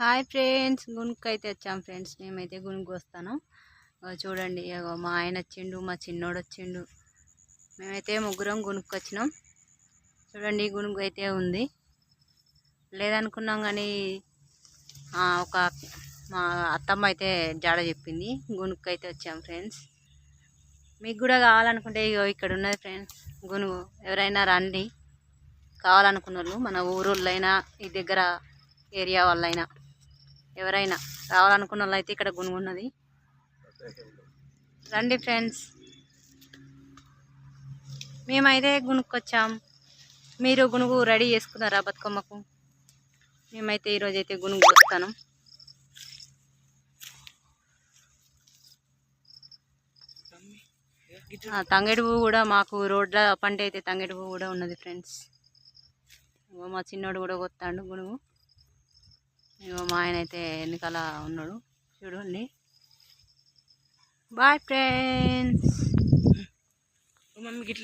Hi friends. గునుక్కు అయితే వచ్చాం friends. మేమైతే గునుక్కు వస్తాను చూడండి మా ఆయన వచ్చిండు మా చిన్నోడు వచ్చిండు. మేమైతే ముగ్గురం గునుక్కు వచ్చినాం చూడండి గునుగు అయితే ఉంది. లేదనుకున్నాం కానీ ఒక మా అత్తమ్మ అయితే జాడ చెప్పింది. గునుక్కు అయితే వచ్చాం ఫ్రెండ్స్. మీకు కూడా కావాలనుకుంటే ఇగో ఇక్కడ ఉన్నది ఫ్రెండ్స్ గునుగు. ఎవరైనా రండి. కావాలనుకున్న వాళ్ళు మన ఊరుళ్ళైనా ఈ దగ్గర ఏరియా వాళ్ళైనా. ఎవరైనా రావాలనుకున్న వాళ్ళు అయితే ఇక్కడ గునుగున్నది రండి ఫ్రెండ్స్. మేమైతే గునుక్కొచ్చాం మీరు గునుగు రెడీ చేసుకున్నారా బతుకమ్మకు? మేమైతే ఈరోజు అయితే గునుగు వస్తాను తంగేడు పువ్వు కూడా మాకు రోడ్ల పంట అయితే తంగేడు పువ్వు కూడా ఉన్నది ఫ్రెండ్స్. మా చిన్నోడు కూడా కొత్తాడు గునుగు ఇగో మా ఆయన అయితే వెనకాల ఉన్నాడు. చూడండి బాయ్ ఫ్రెండ్స్. మమ్మీ గిట్ల